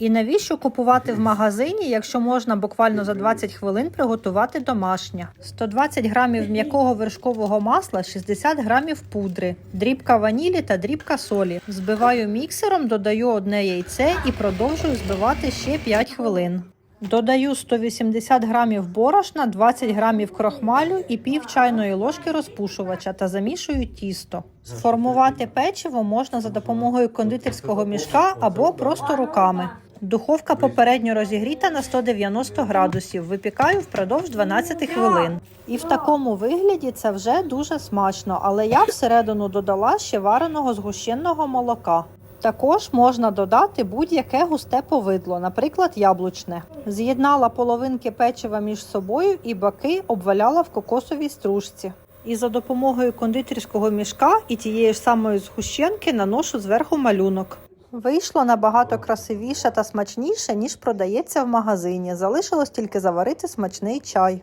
І навіщо купувати в магазині, якщо можна буквально за 20 хвилин приготувати домашнє? 120 грамів м'якого вершкового масла, 60 грамів пудри, дрібка ванілі та дрібка солі. Збиваю міксером, додаю одне яйце і продовжую збивати ще 5 хвилин. Додаю 180 грамів борошна, 20 грамів крохмалю і пів чайної ложки розпушувача та замішую тісто. Сформувати печиво можна за допомогою кондитерського мішка або просто руками. Духовка попередньо розігріта на 190 градусів. Випікаю впродовж 12 хвилин. І в такому вигляді це вже дуже смачно, але я всередину додала ще вареного згущеного молока. Також можна додати будь-яке густе повидло, наприклад, яблучне. З'єднала половинки печива між собою і баки обваляла в кокосовій стружці. І за допомогою кондитерського мішка і тієї ж самої згущенки наношу зверху малюнок. Вийшло набагато красивіше та смачніше, ніж продається в магазині. Залишилось тільки заварити смачний чай.